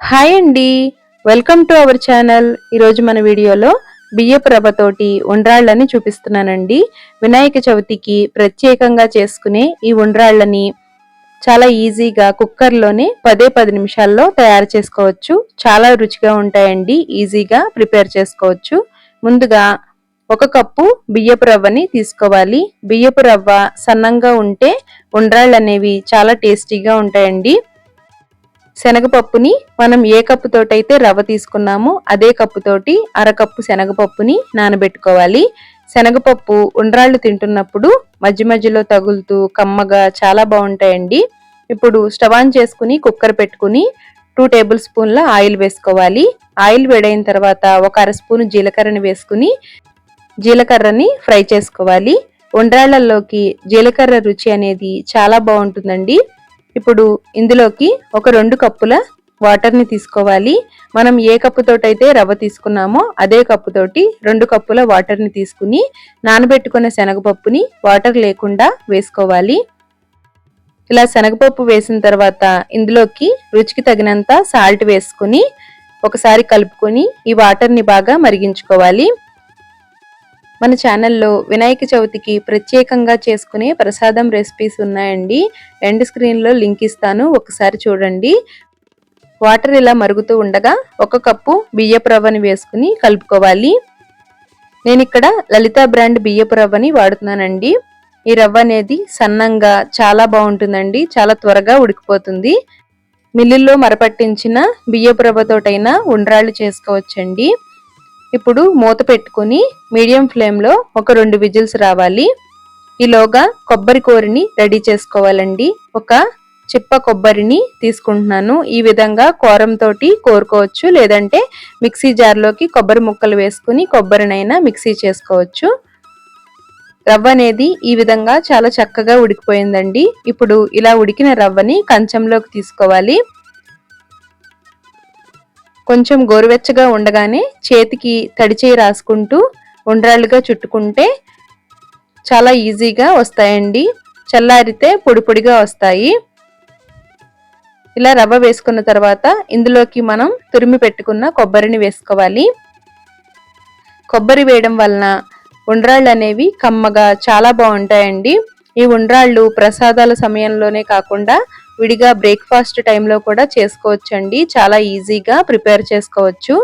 Hi అండి. Welcome to our channel. ఈరోజు మన వీడియోలో బియ్యపు రవ్వతోటి ఉండ్రాళ్ళని చూపిస్తున్నానండి. వినాయక చవితికి ప్రత్యేకంగా చేసుకునే ఈ ఉండ్రాళ్ళని చాలా ఈజీగా కుక్కర్లోనే పదే పది నిమిషాల్లో తయారు చేసుకోవచ్చు. చాలా రుచిగా ఉంటాయండి. ఈజీగా ప్రిపేర్ చేసుకోవచ్చు. ముందుగా ఒక కప్పు బియ్యపు రవ్వని తీసుకోవాలి. బియ్యపు రవ్వ సన్నంగా ఉంటే ఉండ్రాళ్ళు అనేవి చాలా టేస్టీగా ఉంటాయండి. శనగపప్పుని మనం ఏ కప్పుతోటైతే రవ్వ తీసుకున్నామో అదే కప్పుతోటి అరకప్పు శనగపప్పుని నానబెట్టుకోవాలి. శనగపప్పు ఉండ్రాళ్ళు తింటున్నప్పుడు మధ్య మధ్యలో తగులుతూ కమ్మగా చాలా బాగుంటాయండి. ఇప్పుడు స్టవ్ ఆన్ చేసుకుని కుక్కర్ పెట్టుకుని టూ టేబుల్ స్పూన్ల ఆయిల్ వేసుకోవాలి. ఆయిల్ వేడైన తర్వాత ఒక అర స్పూన్ జీలకర్రని వేసుకుని జీలకర్రని ఫ్రై చేసుకోవాలి. ఉండ్రాళ్ళలోకి జీలకర్ర రుచి అనేది చాలా బాగుంటుందండి. ఇప్పుడు ఇందులోకి ఒక రెండు కప్పుల వాటర్ని తీసుకోవాలి. మనం ఏ కప్పుతోటైతే రవ్వ తీసుకున్నామో అదే కప్పుతోటి రెండు కప్పుల వాటర్ని తీసుకుని నానబెట్టుకున్న శనగపప్పుని వాటర్ లేకుండా వేసుకోవాలి. ఇలా శనగపప్పు వేసిన తర్వాత ఇందులోకి రుచికి తగినంత సాల్ట్ వేసుకుని ఒకసారి కలుపుకొని ఈ వాటర్ని బాగా మరిగించుకోవాలి. మన ఛానల్లో వినాయక చవితికి ప్రత్యేకంగా చేసుకునే ప్రసాదం రెసిపీస్ ఉన్నాయండి. ఎండ్ స్క్రీన్లో లింక్ ఇస్తాను. ఒకసారి చూడండి. వాటర్ ఇలా మరుగుతూ ఉండగా ఒక కప్పు బియ్యపు రవ్వని వేసుకుని కలుపుకోవాలి. నేను ఇక్కడ లలిత బ్రాండ్ బియ్యపు రవ్వని వాడుతున్నానండి. ఈ రవ్వ అనేది సన్నంగా చాలా బాగుంటుందండి. చాలా త్వరగా ఉడికిపోతుంది. మిల్లుల్లో మరపట్టించిన బియ్యపు రవ్వతోటైనా ఉండ్రాళ్ళు చేసుకోవచ్చండి. ఇప్పుడు మూత పెట్టుకుని మీడియం ఫ్లేమ్లో ఒక రెండు విజిల్స్ రావాలి. ఈలోగా కొబ్బరి కూరని రెడీ చేసుకోవాలండి. ఒక చిప్ప కొబ్బరిని తీసుకుంటున్నాను. ఈ విధంగా కూరంతో కోరుకోవచ్చు. లేదంటే మిక్సీ జార్లోకి కొబ్బరి ముక్కలు వేసుకుని కొబ్బరినైనా మిక్సీ చేసుకోవచ్చు. రవ్వ అనేది ఈ విధంగా చాలా చక్కగా ఉడికిపోయిందండి. ఇప్పుడు ఇలా ఉడికిన రవ్వని కంచంలోకి తీసుకోవాలి. కొంచెం గోరువెచ్చగా ఉండగానే చేతికి తడిచేయి రాసుకుంటూ ఉండ్రాళ్ళుగా చుట్టుకుంటే చాలా ఈజీగా వస్తాయండి. చల్లారితే పొడి పొడిగా వస్తాయి. ఇలా రవ్వ వేసుకున్న తర్వాత ఇందులోకి మనం తురిమి పెట్టుకున్న కొబ్బరిని వేసుకోవాలి. కొబ్బరి వేయడం వలన ఉండ్రాళ్ళు అనేవి కమ్మగా చాలా బాగుంటాయండి. ఈ ఉండ్రాళ్ళు ప్రసాదాల సమయంలోనే కాకుండా విడిగా బ్రేక్ఫాస్ట్ టైంలో కూడా చేసుకోవచ్చండి. చాలా ఈజీగా ప్రిపేర్ చేసుకోవచ్చు.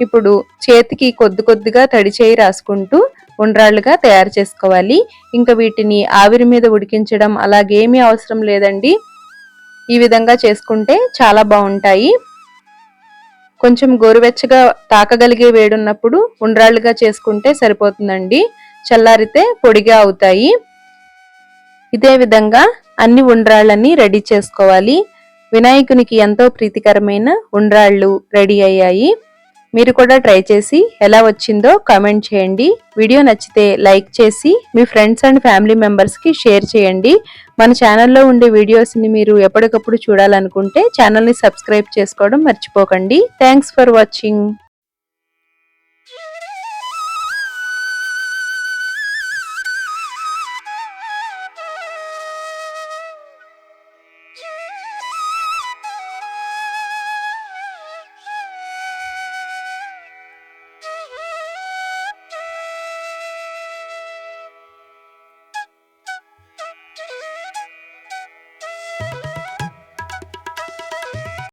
ఇప్పుడు చేతికి కొద్ది కొద్దిగా తడి చేయి రాసుకుంటూ ఉండ్రాళ్ళుగా తయారు చేసుకోవాలి. ఇంకా వీటిని ఆవిరి మీద ఉడికించడం అలాగేమీ అవసరం లేదండి. ఈ విధంగా చేసుకుంటే చాలా బాగుంటాయి. కొంచెం గోరువెచ్చగా తాకగలిగే వేడున్నప్పుడు ఉండ్రాళ్ళుగా చేసుకుంటే సరిపోతుందండి. చల్లారితే పొడిగా అవుతాయి. ఇదే విధంగా అన్ని ఉండ్రాళ్ళన్నీ రెడీ చేసుకోవాలి. వినాయకునికి ఎంతో ప్రీతికరమైన ఉండ్రాళ్ళు రెడీ అయ్యాయి. మీరు కూడా ట్రై చేసి ఎలా వచ్చిందో కామెంట్ చేయండి. వీడియో నచ్చితే లైక్ చేసి మీ ఫ్రెండ్స్ అండ్ ఫ్యామిలీ మెంబర్స్కి షేర్ చేయండి. మన ఛానల్లో ఉండే వీడియోస్ని మీరు ఎప్పటికప్పుడు చూడాలనుకుంటే ఛానల్ని సబ్స్క్రైబ్ చేసుకోవడం మర్చిపోకండి. Thanks for watching.